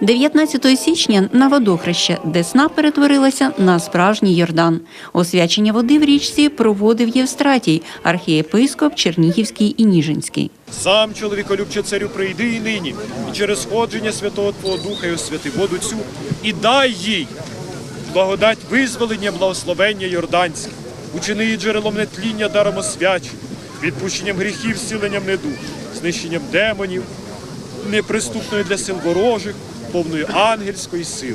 19 січня на водохреще Десна перетворилася на справжній Йордан. Освячення води в річці проводив Євстратій, архієпископ Чернігівський і Ніжинський. Сам чоловіколюбче царю прийди і нині, і через сходження Святого Твого Духа і освяти воду цю, і дай їй благодать визволення, благословення Йорданське, учини її джерелом нетління даром освячення, відпущенням гріхів, зціленням недух, знищенням демонів, неприступною для сил ворожих, повною ангельської сили.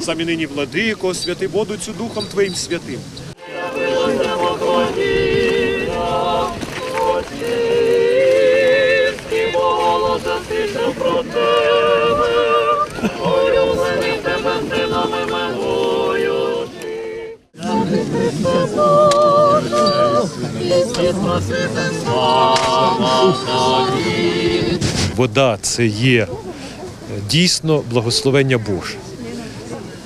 Самі нині, владико, освяти воду Духом Твоїм святим. Вода це є дійсно благословення Боже.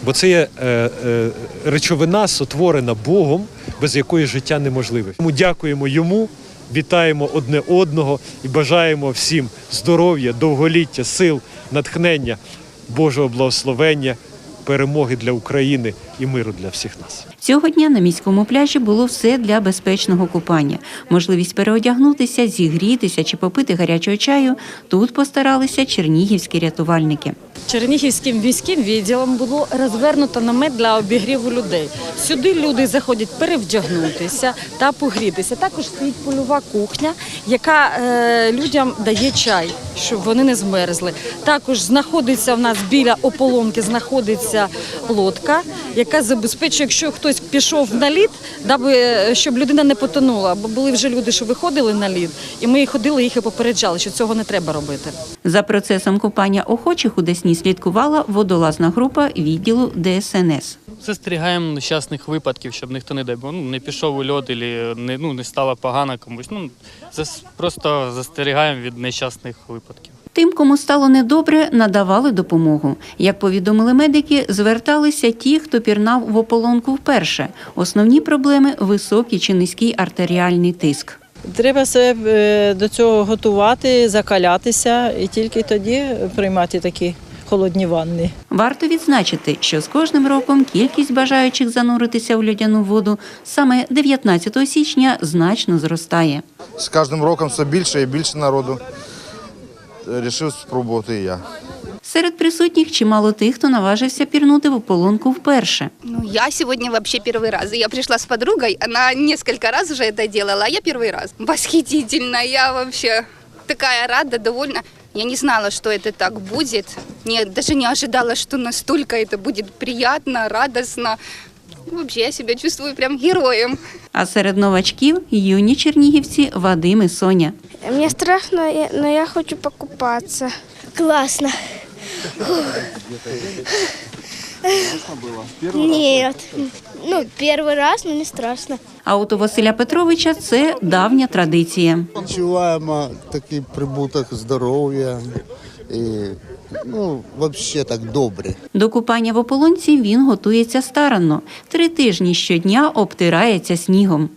Бо це є е, е, речовина, сотворена Богом, без якої життя неможливе. Тому дякуємо йому, вітаємо одне одного і бажаємо всім здоров'я, довголіття, сил, натхнення, Божого благословення, перемоги для України і миру для всіх нас. Цього дня на міському пляжі було все для безпечного купання. Можливість переодягнутися, зігрітися чи попити гарячого чаю тут постаралися чернігівські рятувальники. Чернігівським міським відділом було розвернуто намет для обігріву людей. Сюди люди заходять перевдягнутися та погрітися. Також стоїть польова кухня, яка е, людям дає чай, щоб вони не змерзли. Також знаходиться в нас біля ополонки, знаходиться лодка, яка забезпечує, якщо хтось пішов на лід, даби е, щоб людина не потонула. Бо були вже люди, що виходили на лід, і ми ходили їх і попереджали, що цього не треба робити. За процесом купання охочих у Десні слідкувала водолазна група відділу ДСНС. Застерігаємо нещасних випадків, щоб ніхто не дай Бог, ну, не пішов у льод, або не, ну, не стало погано комусь. Ну, зас, просто застерігаємо від нещасних випадків. Тим, кому стало недобре, надавали допомогу. Як повідомили медики, зверталися ті, хто пірнав в ополонку вперше. Основні проблеми високий чи низький артеріальний тиск. Треба себе до цього готувати, закалятися і тільки тоді приймати такі холодні ванни. Варто відзначити, що з кожним роком кількість бажаючих зануритися в льодяну воду саме 19 січня значно зростає. З кожним роком все більше і більше народу Рішив спробувати і я. Серед присутніх чимало тих, хто наважився пірнути в ополонку вперше. Ну, я сегодня вообще первый раз. Я пришла с подругой, она несколько раз уже это делала, а я первый раз. Восхитительно, я вообще такая рада, довольна. Я не знала, что это так будет. Не, даже не ожидала, что настолько это будет приятно, радостно. Вообще, я себя чувствую прям героем. А серед новачків юні чернігівці Вадим і Соня. Мне страшно, но я хочу покупаться. Классно. Нет. Ну, первый раз, но не страшно. А от у Василя Петровича це давня традиція. Відчуваємо такий прибуток здоров'я і ну, взагалі так добре. До купання в ополонці він готується старанно. Три тижні щодня обтирається снігом.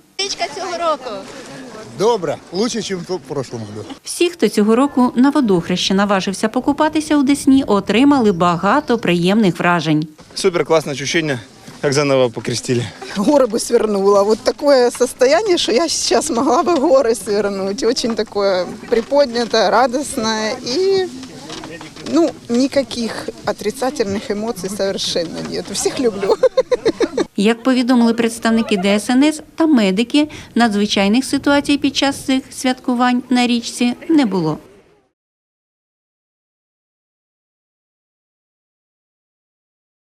Добре, краще, ніж в прошлом году. Всі, хто цього року на водохреще наважився покупатися у Десні, отримали багато приємних вражень. Супер классное ощущение, как заново покрестили. горы бы свернула. Вот такое состояние, что я сейчас могла бы горы свернуть. Очень такое приподнятое, радостное и ну, никаких отрицательных эмоций совершенно нет. Всех люблю. Як повідомили представники ДСНС та медики, надзвичайних ситуацій під час цих святкувань на річці не було.